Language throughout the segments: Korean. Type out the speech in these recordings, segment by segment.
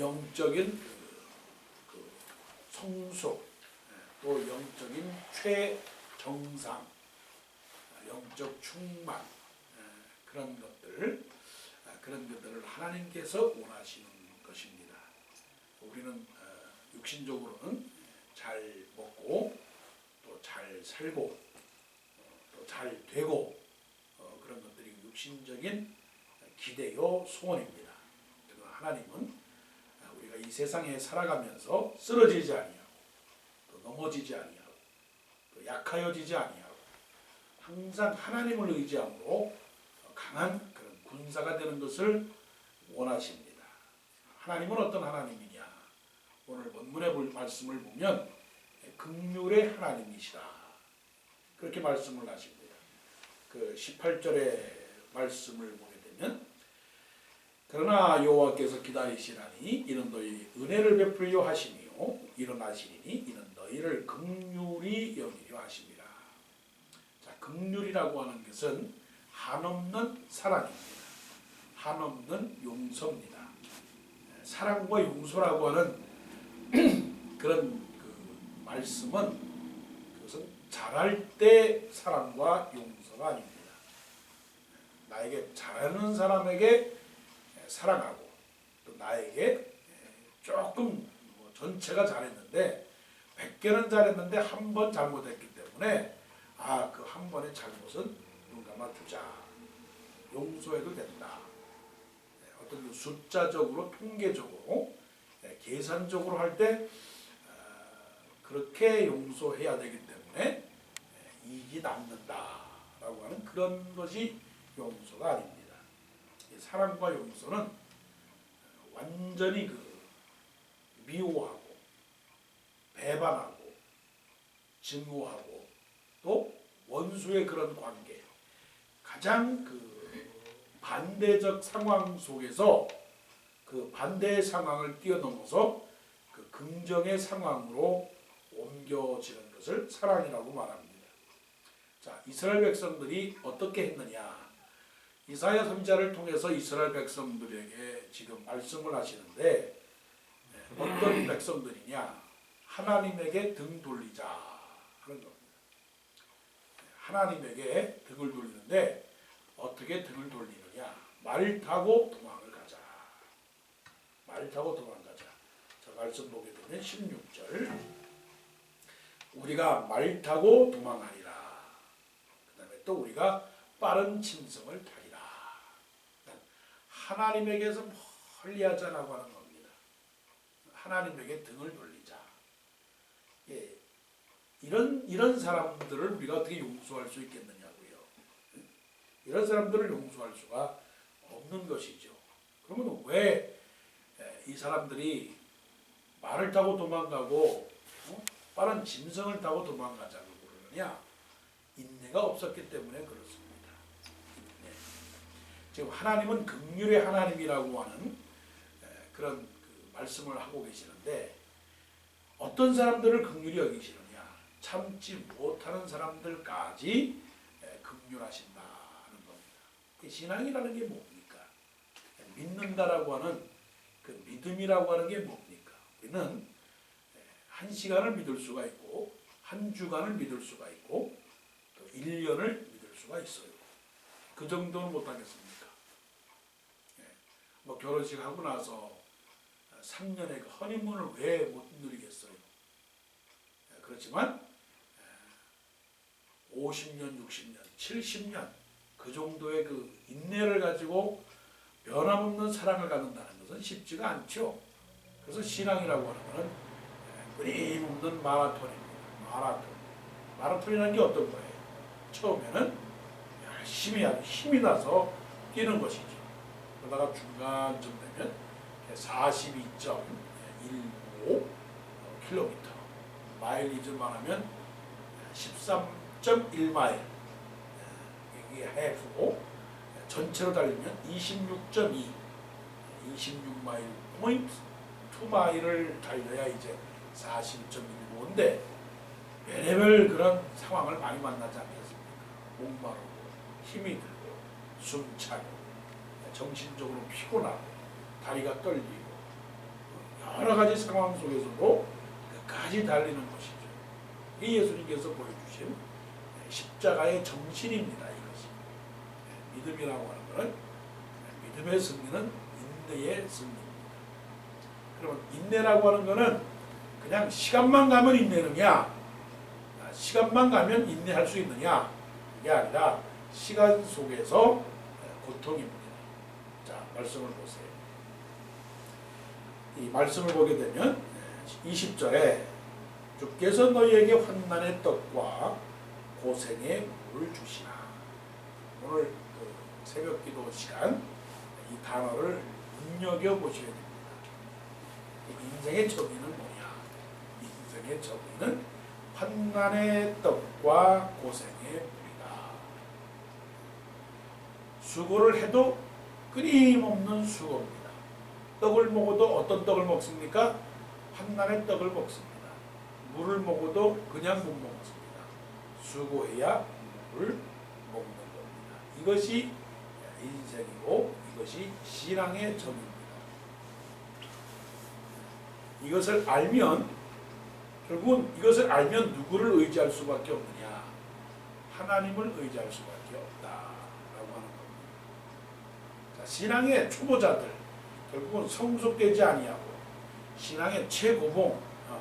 영적인 그, 예, 또 영적인 최정상 영적 충만 예, 그런 것들 아, 그런 것들을 하나님께서 원하시는 것입니다. 우리는 어, 육신적으로는 잘 먹고 또 잘 살고 또 잘 되고 어, 그런 것들이 육신적인 기대요 소원입니다. 하나님은 이 세상에 살아가면서 쓰러지지 아니하고 또 넘어지지 아니하고 또 약하여지지 아니하고 항상 하나님을 의지함으로 강한 그런 군사가 되는 것을 원하십니다. 하나님은 어떤 하나님이냐? 오늘 본문의 볼- 말씀을 보면 극률의 하나님이시라 그렇게 말씀을 하십니다. 그 18절의 말씀을 보게 되면 그러나 여호와께서 기다리시라니 이는 너희 은혜를 베풀려 하시며 일어나시리니 이는 너희를 극률이 여기려 하십니다. 자, 극률이라고 하는 것은 한없는 사랑입니다. 한없는 용서입니다. 사랑과 용서라고 하는 그런 그 말씀은 그것은 잘할 때 사랑과 용서가 아닙니다. 나에게 잘하는 사람에게 사랑하고 또 나에게 조금 뭐 전체가 잘했는데 100개는 잘했는데 한 번 잘못했기 때문에 아 그 한 번의 잘못은 눈 감아 두자 용서해도 된다. 네, 어떤 그 숫자적으로 통계적으로 네, 계산적으로 할 때 그렇게 용서해야 되기 때문에 네, 이익이 남는다라고 하는 그런 것이 용서가 아닙니다. 이 사랑과 용서는 완전히 그 미워하고 배반하고 증오하고 또 원수의 그런 관계 가장 그 반대적 상황 속에서 그 반대의 상황을 뛰어넘어서 그 긍정의 상황으로 옮겨지는 것을 사랑이라고 말합니다. 자, 이스라엘 백성들이 어떻게 했느냐? 이사야 선자를 통해서 이스라엘 백성들에게 지금 말씀을 하시는데 네, 어떤 백성들이냐? 하나님에게 등 돌리자 하는 겁니다. 하나님에게 등을 돌리는데 어떻게 등을 돌리느냐? 말 타고 도망을 가자. 말 타고 도망가자. 자, 말씀 보게 되면 16절. 우리가 말 타고 도망하리라. 그 다음에 또 우리가 빠른 침성을 타리라. 그러니까 하나님에게서 멀리 하자라고 하는 겁니다. 하나님에게 등을 돌리자. 예. 이런, 이런 사람들을 우리가 어떻게 용서할 수 있겠느냐고요. 이런 사람들을 용서할 수가 없는 것이죠. 그러면 왜 이 사람들이 말을 타고 도망가고 어? 빠른 짐승을 타고 도망가자고 그러느냐? 인내가 없었기 때문에 그렇습니다. 네. 지금 하나님은 극률의 하나님이라고 하는 에, 그런 그 말씀을 하고 계시는데 어떤 사람들을 극률히 여기시느냐? 참지 못하는 사람들까지 에, 극률하신다는 겁니다. 이 신앙이라는 게 뭡니까? 믿는다라고 하는 그 믿음이라고 하는 게 뭡니까? 우리는 한 시간을 믿을 수가 있고 한 주간을 믿을 수가 있고 또 1년을 믿을 수가 있어요. 그 정도는 못하겠습니까? 예. 뭐 결혼식 하고 나서 3년의 그 허니문을 왜 못 누리겠어요? 예, 그렇지만 50년, 60년, 70년 그 정도의 그 인내를 가지고 변함없는 사랑을 갖는다는 것은 쉽지가 않죠. 그래서 신앙이라고 하는 것은 끊임없는 마라톤입니다. 마라톤. 마라톤이라는 게 어떤 거예요? 처음에는 열심히 아주 힘이 나서 뛰는 것이죠. 그러다가 중간쯤 되면 42.15 킬로미터 마일리지만 하면 13.1마일 이게 해프고 전체로 달리면 26.2 26마일 포인트 2마일을 달려야 이제 41.15인데 별의별 그런 상황을 많이 만나지 않겠습니까? 목마르고 힘이 들고 숨차고 정신적으로 피곤하고 다리가 떨리고 여러 가지 상황 속에서도 끝까지 달리는 것이죠. 이 예수님께서 보여주신 십자가의 정신입니다. 이것이 믿음이라고 하는 것은 믿음의 승리는 인내의 승리입니다. 그러면 인내라고 하는 것은 그냥 시간만 가면 인내느냐, 아, 시간만 가면 인내할 수 있느냐 이게 아니라 시간 속에서 고통입니다. 자 말씀을 보세요. 이 말씀을 보게 되면 20절에 주께서 너희에게 환난의 떡과 고생의 물을 주시나 오늘 그 새벽 기도 시간 이 단어를 눈여겨 보셔야 됩니다. 인생의 정의는 뭐냐? 인생의 정의는 환난의 떡과 고생의. 수고를 해도 끊임없는 수고입니다. 떡을 먹어도 어떤 떡을 먹습니까? 한날의 떡을 먹습니다. 물을 먹어도 그냥 못 먹습니다. 수고해야 물을 먹는 겁니다. 이것이 인생이고 이것이 신앙의 점입니다. 이것을 알면 결국은 이것을 알면 누구를 의지할 수밖에 없느냐? 하나님을 의지할 수밖에. 자, 신앙의 초보자들 결국은 성숙되지 아니하고 신앙의 최고봉 어,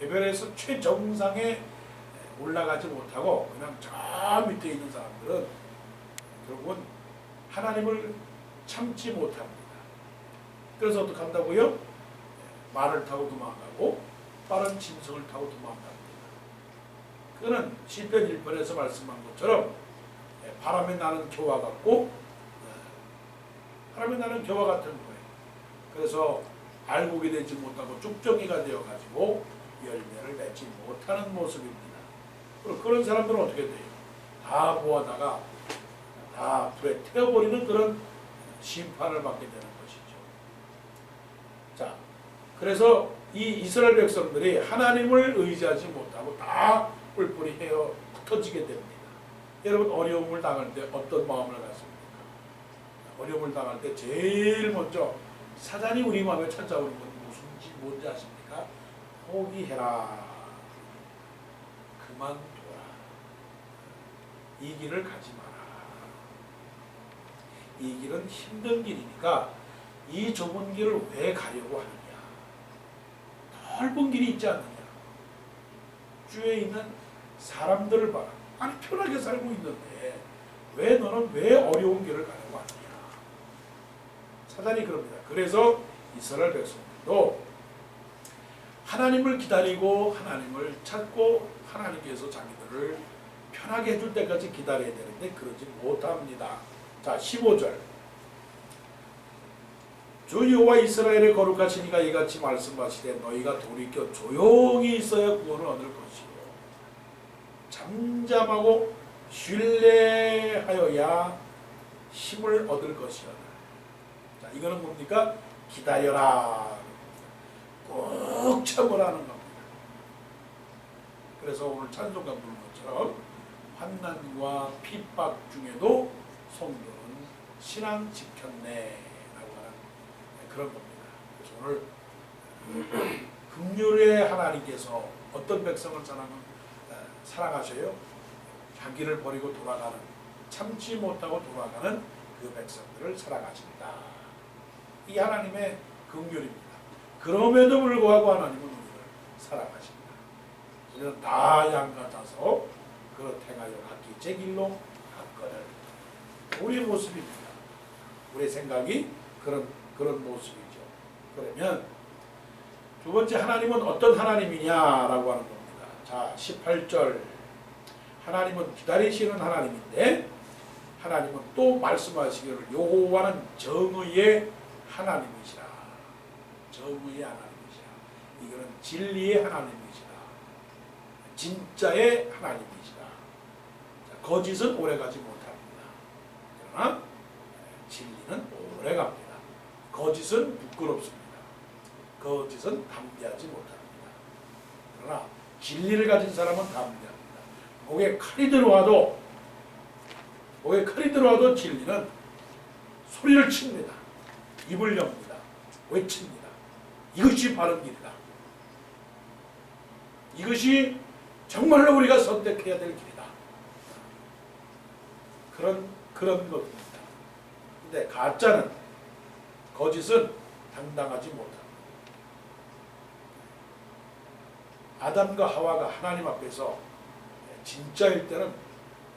에베레스트 최정상에 올라가지 못하고 그냥 저 밑에 있는 사람들은 결국은 하나님을 참지 못합니다. 그래서 어떻게 한다고요? 말을 타고 도망가고 빠른 짐승을 타고 도망갑니다. 그는 시편 1편에서 말씀한 것처럼 예, 바람에 나는 겨와 같고 예, 바람에 나는 겨와 같은 거예요. 그래서 알곡이 되지 못하고 쭉정이가 되어 가지고 열매를 맺지 못하는 모습입니다. 그럼 그런 사람들은 어떻게 돼요? 다 모아다가 다 불에 태워버리는 그런 심판을 받게 되는 것이죠. 자, 그래서 이 이스라엘 백성들이 하나님을 의지하지 못하고 다 뿔뿔이 헤어 흩어지게 됩니다. 여러분 어려움을 당할 때 어떤 마음을 갖습니까? 어려움을 당할 때 제일 먼저 사단이 우리 마음에 찾아오는 건 무슨지 뭔지 아십니까? 포기해라. 그만둬라. 이 길을 가지 마라. 이 길은 힘든 길이니까 이 좁은 길을 왜 가려고 하느냐? 넓은 길이 있지 않느냐? 주에 있는 사람들을 봐라. 아니 편하게 살고 있는데 왜 너는 왜 어려운 길을 하느냐? 사단이 그럽니다. 그래서 이스라엘 백성들도 하나님을 기다리고 하나님을 찾고 하나님께서 자기들을 편하게 해줄 때까지 기다려야 되는데 그러지 못합니다. 자 15절 주 여호와 이스라엘의 거룩하시니가 이같이 말씀하시되 너희가 돌이켜 조용히 있어야 구원을 얻을 것이고 잠잠하고 신뢰하여야 힘을 얻을 것이다. 자, 이거는 뭡니까? 기다려라. 꼭 참으라는 겁니다. 그래서 오늘 찬송가 부른 것처럼 환난과 핍박 중에도 성도는 신앙 지켰네 라고 하는 그런 겁니다. 그래서 오늘 긍휼의 하나님께서 어떤 백성을 사랑은 사랑하셔요? 자기를 버리고 돌아가는 참지 못하고 돌아가는 그 백성들을 사랑하신다. 이 하나님의 긍휼입니다. 그럼에도 불구하고 하나님은 우리를 사랑하십니다. 우리는 다 양 같아서 그릇 행하여 각기 제 길로 갔거늘. 우리의 모습입니다. 우리의 생각이 그런 그런 모습이죠. 그러면 두 번째 하나님은 어떤 하나님이냐라고 하는 겁니다. 자, 18절 하나님은 기다리시는 하나님인데 하나님은 또 말씀하시기를 여호와는 정의의 하나님이시라. 정의의 하나님이시라. 이거는 진리의 하나님이시라. 진짜의 하나님이시라. 자, 거짓은 오래가지 못합니다. 그러나 진리는 오래갑니다. 거짓은 부끄럽습니다. 거짓은 담대하지 못합니다. 그러나 진리를 가진 사람은 담대합니다. 목에 칼이 들어와도 목에 칼이 들어와도 진리는 소리를 칩니다. 입을 엽니다. 외칩니다. 이것이 바른 길이다. 이것이 정말로 우리가 선택해야 될 길이다. 그런 그런 겁니다. 근데 가짜는 거짓은 당당하지 못합니다. 아담과 하와가 하나님 앞에서 진짜일 때는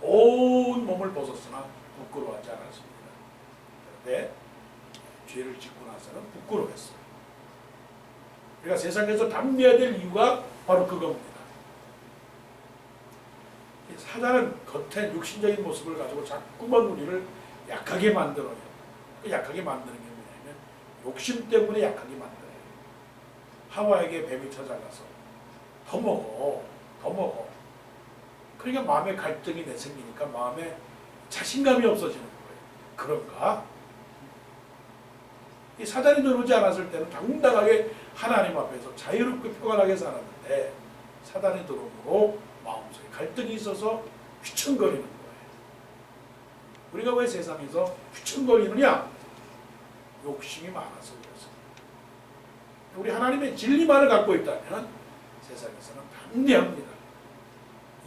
온 몸을 벗었으나 부끄러워하지 않았습니다. 그런데 죄를 짓고 나서는 부끄러워했어요. 우리가 세상에서 담대해야 될 이유가 바로 그겁니다. 이 사단은 겉에 육신적인 모습을 가지고 자꾸만 우리를 약하게 만들어요. 그 약하게 만드는 게 뭐냐면 욕심 때문에 약하게 만들어요. 하와에게 뱀이 찾아가서 더 먹어, 더 먹어. 그러니까 마음에 갈등이 내 생기니까 마음에 자신감이 없어지는 거예요. 그런가? 이 사단이 들어오지 않았을 때는 당당하게 하나님 앞에서 자유롭게 평안하게 살았는데 사단이 들어오므로 마음속에 갈등이 있어서 휘청거리는 거예요. 우리가 왜 세상에서 휘청거리느냐? 욕심이 많아서 그래서. 우리 하나님의 진리만을 갖고 있다면 세상에서는 담대합니다.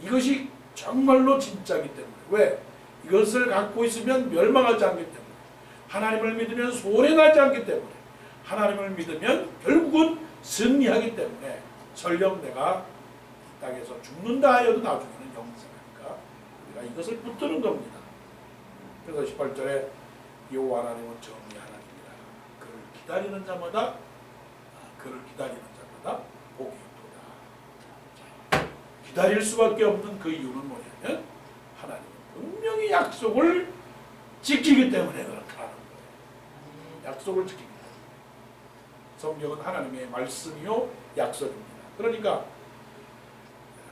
이것이 정말로 진짜기 때문에 왜? 이것을 갖고 있으면 멸망하지 않기 때문에 하나님을 믿으면 소원해나지 않기 때문에 하나님을 믿으면 결국은 승리하기 때문에 설령 내가 이 땅에서 죽는다 하여도 나중에는 영생하니까 우리가 이것을 붙드는 겁니다. 그래서 18절에 여호와 하나님은 정의 하나님이라 그를 기다리는 자마다 아, 그를 기다리는 자마다 복이 있도다. 자, 기다릴 수밖에 없는 그 이유는 뭐냐면 하나님은 분명히 약속을 지키기 때문에 거예요. 약속을 지킵니다. 성경은 하나님의 말씀이요 약속입니다. 그러니까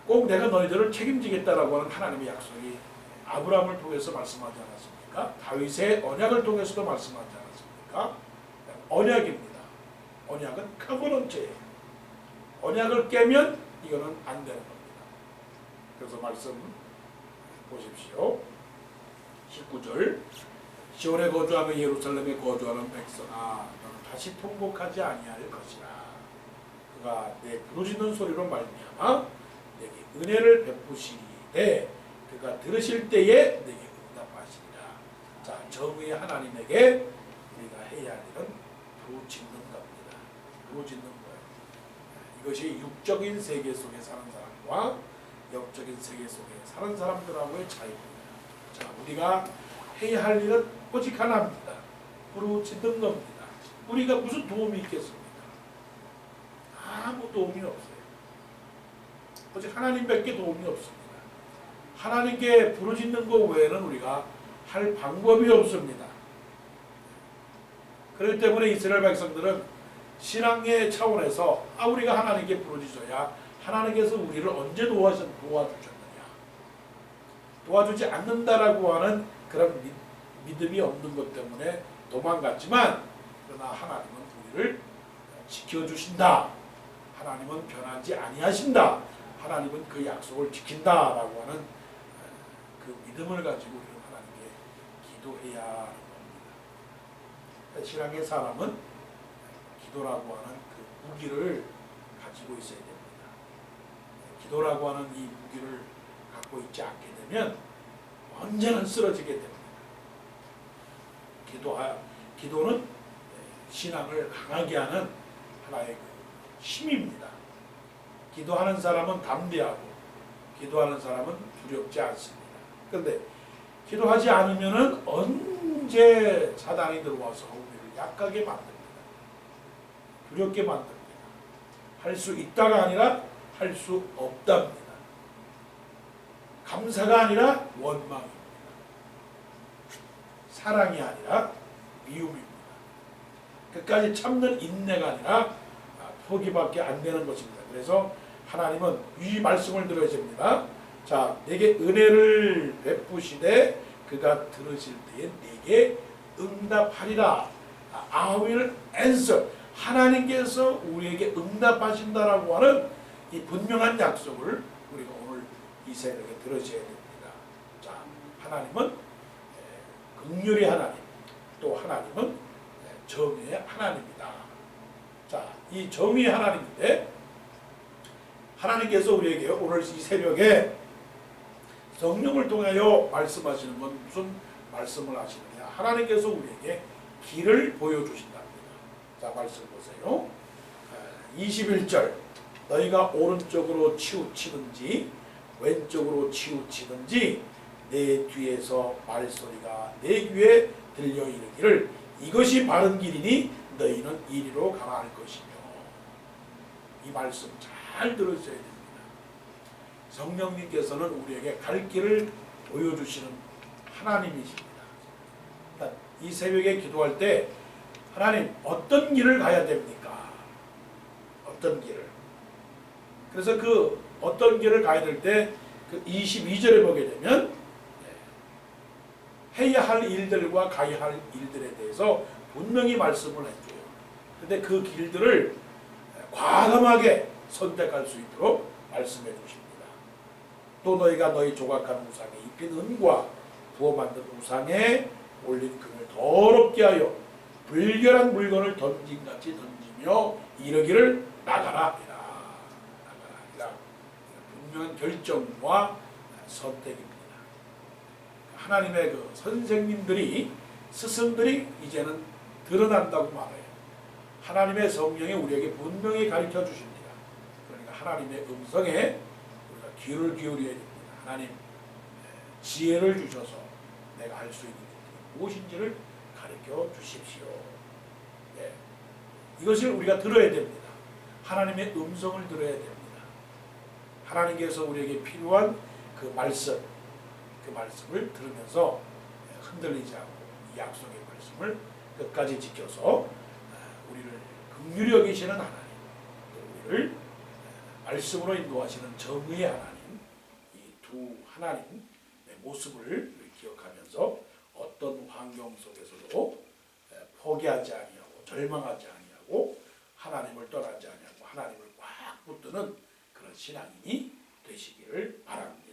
꼭 내가 너희들을 책임지겠다라고 하는 하나님의 약속이 아브라함을 통해서 말씀하지 않았습니까? 다윗의 언약을 통해서도 말씀하지 않았습니까? 언약입니다. 언약은 커버넌트예요. 언약을 깨면 이거는 안 되는 겁니다. 그래서 말씀 보십시오. 19절 시온에 거주하며 예루살렘에 거주하는 백성아 너는 다시 통곡하지 아니할 것이라. 그가 내 부르짖는 소리로 말미암아 내게 은혜를 베푸시되 그가 들으실 때에 내게 응답하시리라. 자 정의 하나님에게 우리가 해야 할 일은 부르짖는 겁니다. 부르짖는 거예요. 이것이 육적인 세계 속에 사는 사람과 영적인 세계 속에 사는 사람들하고의 차이입니다. 자 우리가 해야 할 일은 오직 하나입니다. 부르짖는 겁니다. 우리가 무슨 도움이 있겠습니까? 아무 도움이 없어요. 오직 하나님밖에 도움이 없습니다. 하나님께 부르짖는 것 외에는 우리가 할 방법이 없습니다. 그렇기 때문에 이스라엘 백성들은 신앙의 차원에서 아 우리가 하나님께 부르짖어야 하나님께서 우리를 언제 도와주, 도와주셨느냐 도와주지 않는다라고 하는 그런 믿, 믿음이 없는 것 때문에 도망갔지만 그러나 하나님은 우리를 지켜주신다. 하나님은 변하지 아니하신다. 하나님은 그 약속을 지킨다라고 하는 그 믿음을 가지고 우리는 하나님께 기도해야 겁니다. 신앙의 사람은 기도라고 하는 그 무기를 가지고 있어야 됩니다. 기도라고 하는 이 무기를 갖고 있지 않게 되면 언제는 쓰러지게 됩니다. 기도하, 기도는 신앙을 강하게 하는 하나의 그 힘입니다. 기도하는 사람은 담대하고 기도하는 사람은 두렵지 않습니다. 그런데 기도하지 않으면은 언제 사단이 들어와서 우리를 약하게 만듭니다. 두렵게 만듭니다. 할 수 있다가 아니라 할 수 없답니다. 감사가 아니라 원망입니다. 사랑이 아니라 미움입니다. 끝까지 참는 인내가 아니라 아, 포기밖에 안 되는 것입니다. 그래서 하나님은 이 말씀을 들어야 됩니다. 자, 내게 은혜를 베푸시되 그가 들으실 때에 내게 응답하리라. 아, I will answer. 하나님께서 우리에게 응답하신다라고 하는 이 분명한 약속을 우리가 오늘 이 새벽에 들으셔야 됩니다. 자, 하나님은 극률의 하나님, 또 하나님은 정의의 하나님이다. 자, 이 정의 하나님인데 하나님께서 우리에게 오늘 이 새벽에 성령을 통하여 말씀하시는 건 무슨 말씀을 하시느냐 하나님께서 우리에게 길을 보여주신답니다. 자 말씀 보세요. 21절 너희가 오른쪽으로 치우치든지 왼쪽으로 치우치든지 내 뒤에서 말소리가 내 귀에 들려 이르기를 이것이 바른 길이니 너희는 이리로 가라 할 것이며 이 말씀 잘 들으셔야 됩니다. 성령님께서는 우리에게 갈 길을 보여주시는 하나님이십니다. 그러니까 이 새벽에 기도할 때 하나님 어떤 길을 가야 됩니까? 어떤 길을? 그래서 그 어떤 길을 가야 될 때 그 22절에 보게 되면 네, 해야 할 일들과 가야 할 일들에 대해서 분명히 말씀을 해줘요. 근데 그 길들을 과감하게 선택할 수 있도록 말씀해 주십니다. 또 너희가 너희 조각한 우상에 입힌 은과 부어 만든 우상에 올린 금을 더럽게 하여 불결한 물건을 던진같이 던지며 이르기를 나가라 이라 나가라 이라 분명한 결정과 선택입니다. 하나님의 그 선생님들이 스승들이 이제는 드러난다고 말해요. 하나님의 성령이 우리에게 분명히 가르쳐 주십니다. 그러니까 하나님의 음성에 우리가 귀를 기울여야 됩니다. 하나님 예, 지혜를 주셔서 내가 할수 있는 일이 무엇인지를 가르쳐 주십시오. 예. 이것을 우리가 들어야 됩니다. 하나님의 음성을 들어야 됩니다. 하나님께서 우리에게 필요한 그 말씀, 그 말씀을 들으면서 예, 흔들리지 않고 이 약속의 말씀을 끝까지 지켜서 아, 우리를 긍휼히 여기시는 하나님, 또 우리를 아, 말씀으로 인도하시는 정의의 하나님, 이 두 하나님의 모습을 기억하면서 어떤 환경 속에서도 에, 포기하지 아니하고 절망하지 아니하고 하나님을 떠나지 아니하고 하나님을 꽉 붙드는 그런 신앙인이 되시기를 바랍니다.